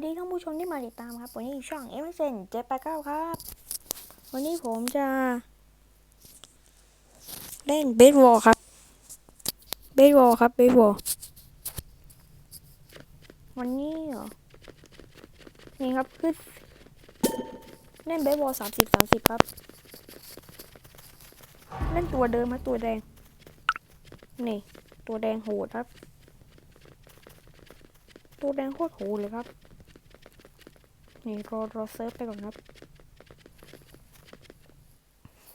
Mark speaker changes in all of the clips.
Speaker 1: สดีท่านผู้ชมที่มาติดตามครับวันนี้ช่องเอ s เจ็ดแปดเก้าครับ วันนี้ผมจะ เล่นเบสบอลครับเบสบอลครับเบสบอลวันนี้เหรอนี่ครับคือเล่นเบสบอลสามสิบสามสิบครับเล่นตัวเดิมมาตัวแดงนี่ตัวแดงโหดครับตัวแดงโคตรโหดเลยครับ นี่รอรอเซิร์ฟไปก่อนครับ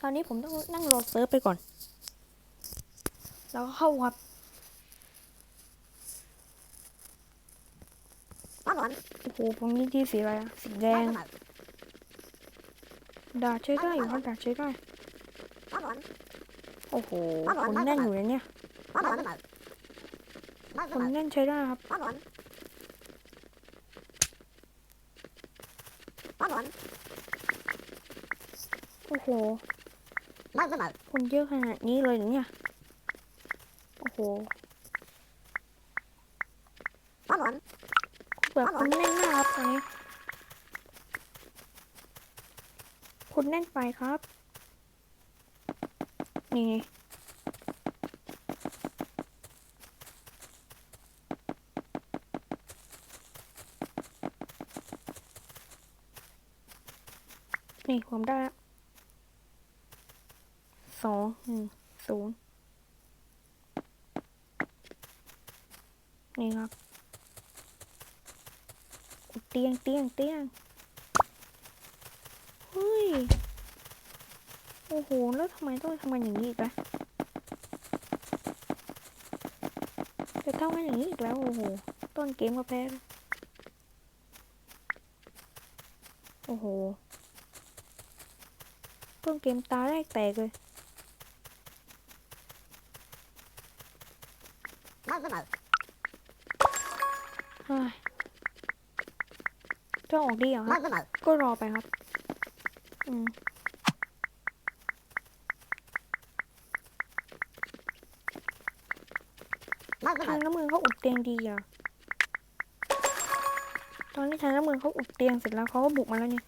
Speaker 1: ตอนนี้ผมต้องนั่งรอเซิร์ฟไปก่อน แล้วก็เข้าครับ
Speaker 2: Bóng lộn,
Speaker 1: โอ้โหผมมีที่สีอะไรอะสีแดง
Speaker 2: bóng mờ,
Speaker 1: ดาบใช้ได้อยู่ครับดาบใช้ได้
Speaker 2: bóng lộn,
Speaker 1: โอ้โหคนแน่นอยู่เลยเนี่ย
Speaker 2: bóng lộn mờ. Bóng
Speaker 1: คน
Speaker 2: mờ,
Speaker 1: แน่นใช้ได้ครับ
Speaker 2: bóng lộn. Bóng lộn,
Speaker 1: โอ้โห
Speaker 2: bóng mờ,
Speaker 1: คนเยอะขนาดนี้เลยเนี่ยโอ้โห
Speaker 2: bóng lộn,
Speaker 1: แบบคนแน่นมากครับตอนนี้คนแน่นไปครับ นี่ นี่ผมได้แล้วสองหนึ่งศูนย์นี่ครับเตียงเตียงเตียงเฮ้ย โอ้โห แล้วทำไมต้องทำกันอย่างนี้อีกล่ะจะทำกันอย่างนี้อีกแล้ว โอ้โห ต้นเกมก็แพ้แล้วโอ้โห ต้นเกมตาแรกแตกเลย
Speaker 2: bóng mờ,
Speaker 1: เฮ้ยจะออกดีเหรอครับ ก็รอไปครับ อืมทางน้ำมือเขาอุดเตียงดีอะ ตอนนี้ทางน้ำมือเขาอุดเตียงเสร็จแล้วเขาก็บุกมาแล้วนี่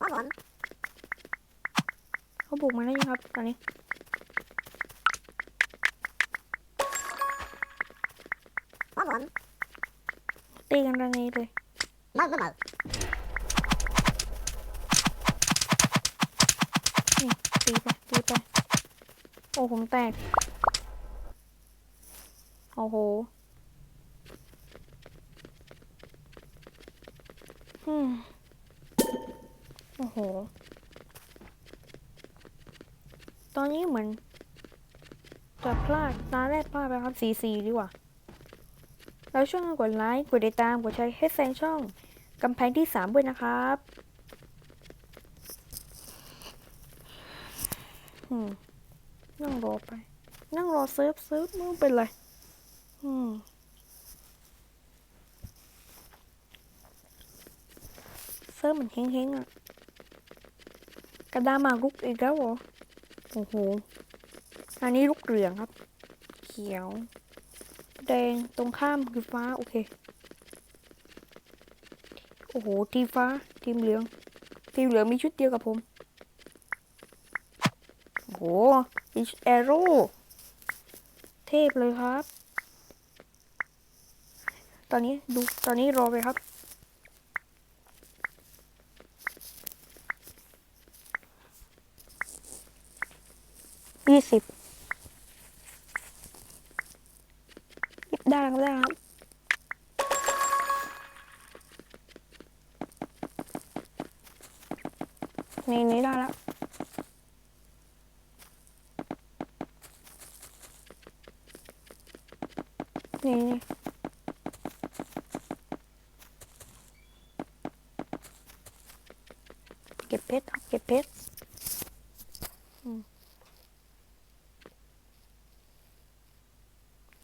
Speaker 2: bóng lộn,
Speaker 1: เขาบุกมาแล้วนี่ครับ ตอนนี้
Speaker 2: bóng lộn,
Speaker 1: ตีกันระเนเลย
Speaker 2: bóng mờ,
Speaker 1: นี่ตีไปตีไปโอ้ผมแตก โอ้โหอืมโอ้โห ต อนนี้เหมือนจะพลาดตาแรกพลาดไปครับสีสีดีกว่า แล้วช่วยกันกดไลค์ กดติดตาม กดแชร์ให้แฟนช่องกำแพงที่สามด้วยนะครับอืมนั่งรอไป นั่งรอเซิร์ฟเซิร์ฟม่รู้เป็นไร อืมเซิร์ฟมันเฮงๆอะกระดามาลุกอีกแล้วเหรอ โอ้โห อันนี้ลุกเหลืองครับ เขียว แดงตรงข้ามคือฟ้า โอเค โอ้โห ทีมฟ้า ทีมเหลือง ทีมเหลืองมีชุดเดียวกับผม โอ้โหอิชแอโร่ เทพเลยครับ ตอนนี้ดู ตอนนี้รอไปครับ ยี่สิบได้แล้วได้แล้วนี่นี่ได้แล้ว นี่นี่เก็บเพชรครับเก็บเพชรอืม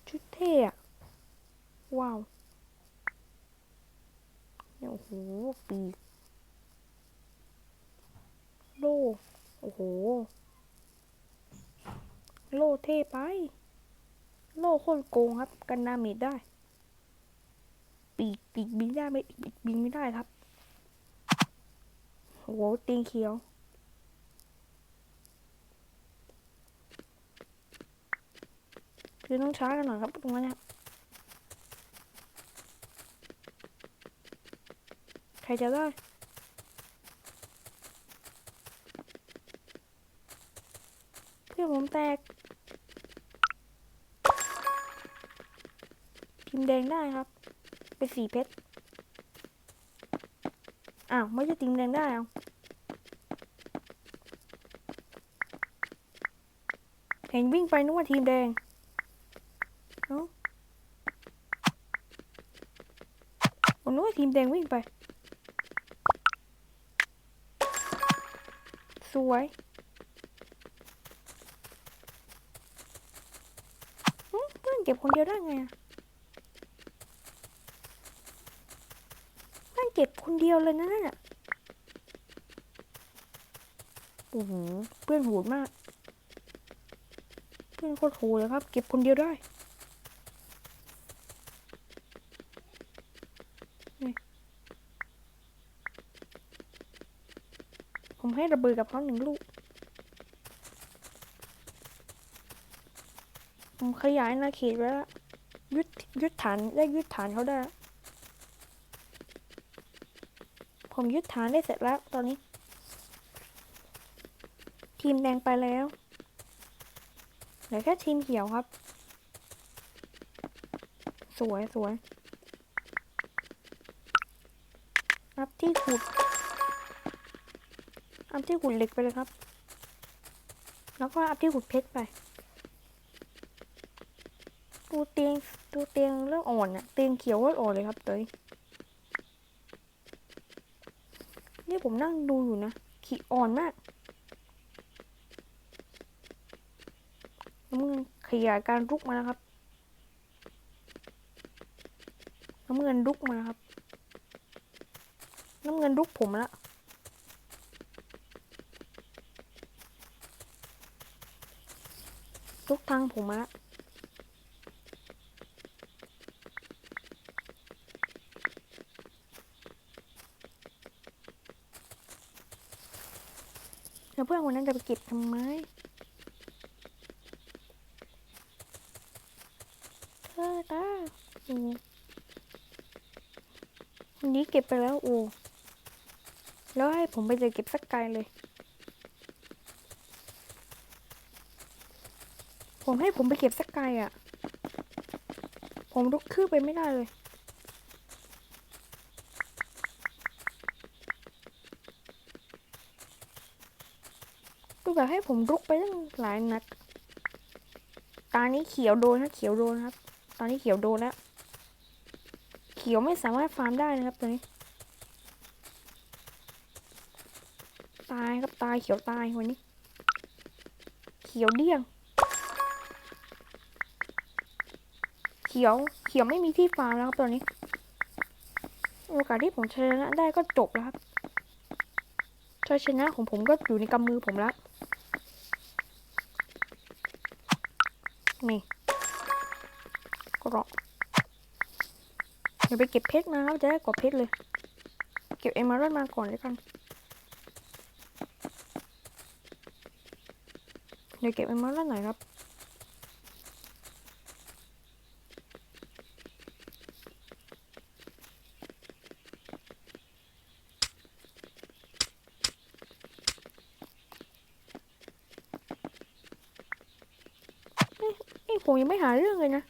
Speaker 1: ชุดเท่อะว้าวเนี่ยโอ้โหปีกโล่โอ้โห โล่เท่ไป โล่โคตรโกงครับ กันดาเมจได้ ปีกปีกบินได้ไหมปีกบินไม่ได้ครับโหตีนเขียว คือต้องช้ากันหน่อยครับตรงนั้นใครจะได้เพื่อผมแตกทีมแดงได้ครับ เป็นสีเพชรอ้าว ไม่ใช่ทีมแดงได้เอาเห็นวิ่งไปนึกว่าทีมแดง เอ้าผมนึกว่าทีมแดงวิ่งไป สวยเพื่อนเก็บคนเดียวได้ไงเพื่อนเก็บคนเดียวเลยนะนั่นน่ะโอ้โหเพื่อนโหดมาก เพื่อนโคตรโหดเลยครับ เก็บคนเดียวได้ ให้ระเบิดกับเขาหนึ่งลูก ผมขยายนาเขตไว้แล้วยึดยึดฐานได้ยึดฐานเขาได้แล้วผมยึดฐานได้เสร็จแล้วตอนนี้ ทีมแดงไปแล้วเหลือแค่ทีมเขียวครับ สวยสวยนับที่ขุด อัพที่ขุดเหล็กไปเลยครับ แล้วก็อัพที่ขุดเพชรไป ตัวเตียงตัวเตียงเริ่มอ่อนอะเตียงเขียวก็อ่อนเลยครับเตยนี่ผมนั่งดูอยู่นะ ขี้อ่อนมากน้ำเงินขยายการรุกมาแล้วครับน้ำเงินรุกมาครับ น้ำเงินรุกผมแล้ว ทุกทางผมละแล้วเพื่อนคนนั้นจะไปเก็บทำไมเธอตาโอ้วันนี้เก็บไปแล้วโอ้แล้วให้ผมไปเลยเก็บสักไกลเลย ผมให้ผมไปเก็บสักไกลอะ ผมลุกขึ้นไปไม่ได้เลยก็แบบให้ผมลุกไปตั้งหลายนัดตอนนี้เขียวโดนนะเขียวโดนครับ ตอนนี้เขียวโดนแล้ว เขียวไม่สามารถฟาร์มได้นะครับตอนนี้ ตายครับตายเขียวตายวันนี้ เขียวเดี้ยง ขียว เขียวไม่มีที่ฟาร์มแล้วครับตอนนี้ โอกาสที่ผมชนะได้ก็จบแล้วครับชัยชนะของผมก็อยู่ในกำมือผมแล้ว นี่ก็รอเดี๋ยวไปเก็บเพชรมาครับจะได้กดเพชรเลย เก็บเอมเมอรัลมาก่อนเลยกัน เดี๋ยวเก็บเอมเมอรัลหน่อยครับ เอ้ยผมยังไม่หาเรื่องเลยนะ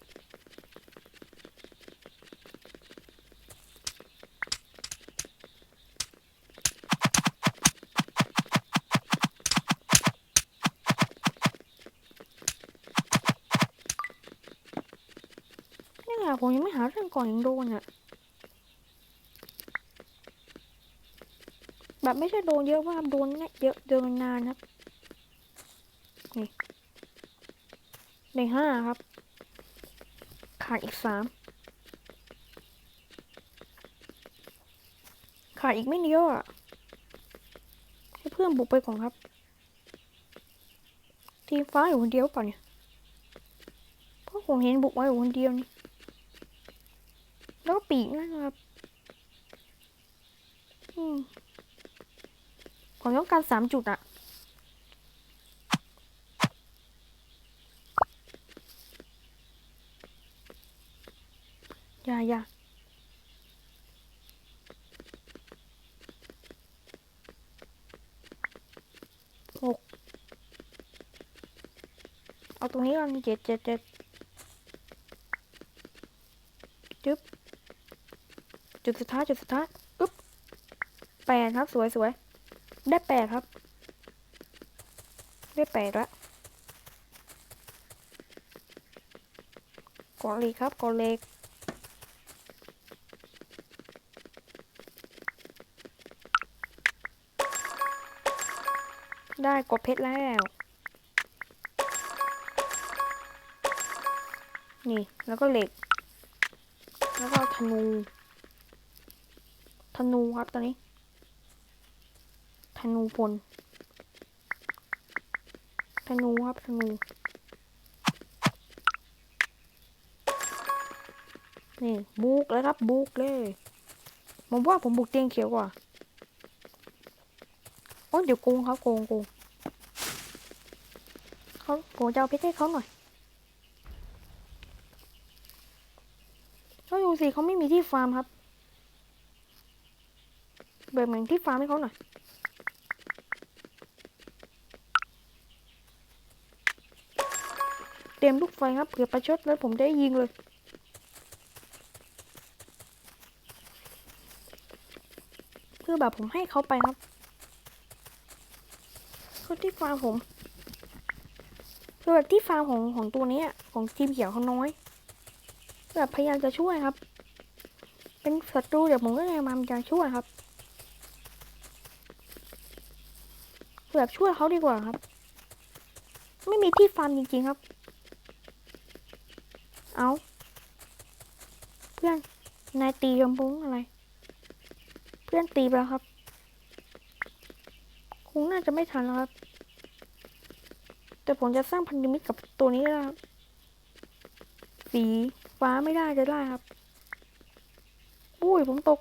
Speaker 1: นี่แหละผมยังไม่หาเรื่องก่อนยังโดนอะแบบไม่ใช่โดนเยอะมากโดนเนี่ยเยอะโดนนานครับนี่ในห้าครับ ขาดอีกสามขาดอีกไม่เดียอะอะให้เพื่อนบุกไปก่อนครับ ทีมฟ้าอยู่คนเดียวเปล่าเนี่ยเพราะผมเห็นบุกมาอยู่คนเดียวนี่แล้วก็ปีกนะครับอืมผมต้องการสามจุดอะ อย่าอย่าหกเอาตรงนี้ก่อนเจ็ดเจ็ดเจ็ดจึ๊บจุดสุดท้ายจุดสุดท้ายอึ๊บแปดครับสวยสวยได้แปดครับ ได้แปดละกดเลยครับกดเลย ได้กดเพชรแล้ว นี่แล้วก็เหล็ก แล้วก็ธนู ธนูครับตอนนี้ ธนูพล ธนูครับธนู นี่บุกเลยครับบุกเลยผมว่าผมบุกเตียงเขียวกว่าโอ้เดี๋ยวโกงครับโกงโกง ผมจะเอาเพชรให้เขาหน่อยเขาดูสิเขาไม่มีที่ฟาร์มครับ เบิกเหมือนที่ฟาร์มให้เขาหน่อย เตรียมลูกไฟครับเผื่อประชดแล้วผมได้ยิงเลยเพื่อแบบผมให้เขาไปครับคือที่ฟาร์มผม คือแบบที่ฟาร์มของของตัวนี้ของทีมเขียวเขาน้อยแบบพยายามจะช่วยครับ เป็นศัตรูเดี๋ยวผมก็พยายามจะช่วยครับคือแบบช่วยเขาดีกว่าครับ ไม่มีที่ฟาร์มจริงๆครับ เอาเพื่อนนายตีกำปุ้งอะไร เพื่อนตีไปแล้วครับ คงน่าจะไม่ทันแล้วครับ แต่ผมจะสร้างพันธมิตรกับตัวนี้แล้วครับ สีฟ้าไม่ได้จะได้ครับอุ้ยผมตก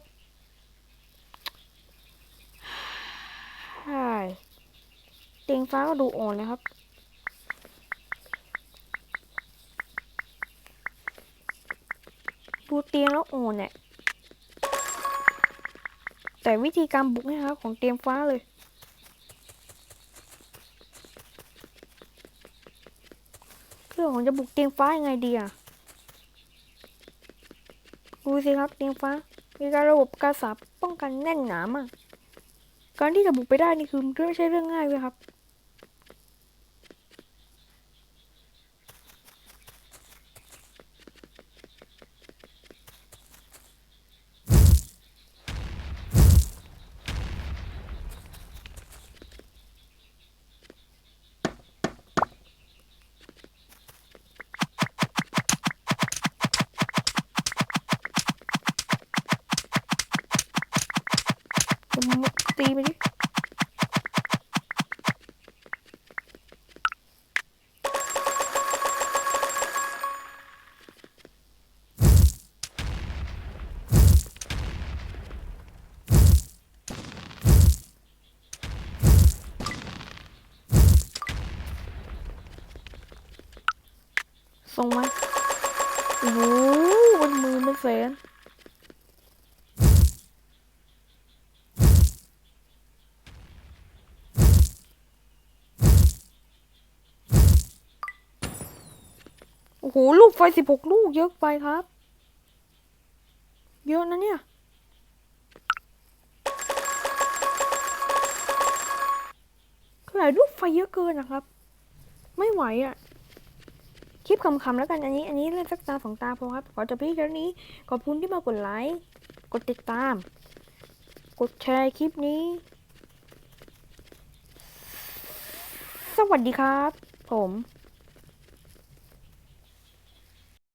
Speaker 1: ใช่เตียงฟ้าก็ดูอ่อนนะครับ ดูเตียงแล้วอ่อนเนี่ยแต่วิธีการบุกนะครับของเตียงฟ้าเลย เพื่อผมจะบุกเตียงฟ้ายังไงดีอะดูสิครับเตียงฟ้า มีการระบบกระสับป้องกันแน่นหนามาก การที่จะบุกไปได้นี่คือไม่ใช่เรื่องง่ายเลยครับ ผมตีไปดิ ส่งมาโอ้โหเป็นหมือเป็นแสนโอ้โห ลูกไฟสิบหกลูกเยอะไปครับ เยอะนะเนี่ยคือลูกไฟเยอะเกินนะครับ ไม่ไหวอะ คลิปคำๆแล้วกันอันนี้อันนี้เล่นสักตาสองตาพอครับขอจบที่แค่นี้ขอบคุณที่มากดไลค์กดติดตาม กดแชร์คลิปนี้ สวัสดีครับ ผม